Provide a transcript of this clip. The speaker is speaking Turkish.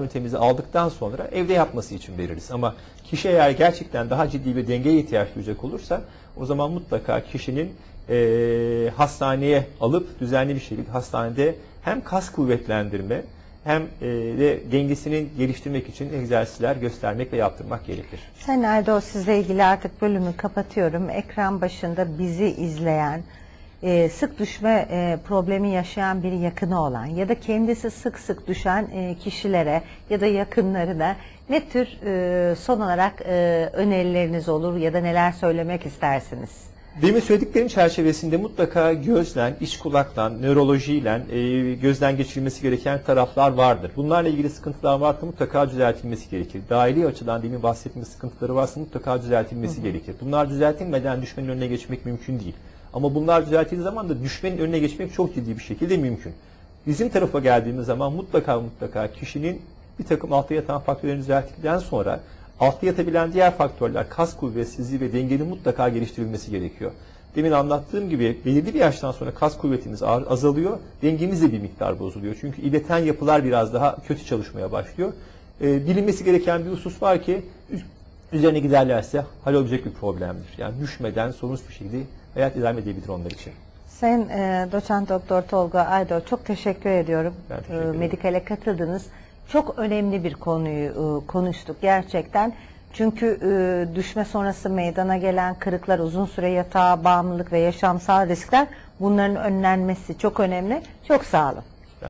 ünitemizi aldıktan sonra evde yapması için veririz. Ama kişi eğer gerçekten daha ciddi bir dengeye ihtiyaç duyacak olursa o zaman mutlaka kişinin eee, hastaneye alıp düzenli bir şekilde hastanede hem kas kuvvetlendirme hem eee, de dengesini geliştirmek için egzersizler göstermek ve yaptırmak gerekir. Sayın Erdoğan sizle ilgili artık bölümü kapatıyorum. Ekran başında bizi izleyen, e, sık düşme e, problemi yaşayan bir yakını olan ya da kendisi sık sık düşen e, kişilere ya da yakınlarına ne tür e, son olarak e, önerileriniz olur ya da neler söylemek istersiniz? Demin söylediklerim çerçevesinde mutlaka gözden, iç kulaktan, nörolojiyle e, gözden geçirilmesi gereken taraflar vardır. Bunlarla ilgili sıkıntılar varsa mutlaka düzeltilmesi gerekir. Dahili açıdan demin bahsettiğimiz sıkıntıları varsa mutlaka düzeltilmesi gerekir. Bunlar düzeltilmeden düşmenin önüne geçmek mümkün değil. Ama bunlar düzeltildiği zaman da düşmenin önüne geçmek çok ciddi bir şekilde mümkün. Bizim tarafa geldiğimiz zaman mutlaka mutlaka kişinin bir takım altta yatan faktörlerini düzelttikten sonra altta yatabilen diğer faktörler kas kuvvetsizliği ve dengenin mutlaka geliştirilmesi gerekiyor. Demin anlattığım gibi belirli bir yaştan sonra kas kuvvetimiz az- azalıyor, dengemiz de bir miktar bozuluyor. Çünkü ileten yapılar biraz daha kötü çalışmaya başlıyor. Ee, bilinmesi gereken bir husus var ki üzerine giderlerse hallolacak bir problemdir. Yani düşmeden sorunsuz bir şekilde hayat idame edebilir onlar için. Sayın e, Doçent Doktor Tolga Aydo çok teşekkür ediyorum. Ben teşekkür E, ederim. Medikale katıldınız. Çok önemli bir konuyu e, konuştuk gerçekten. Çünkü e, düşme sonrası meydana gelen kırıklar, uzun süre yatağa bağımlılık ve yaşamsal riskler bunların önlenmesi çok önemli. Çok sağ olun.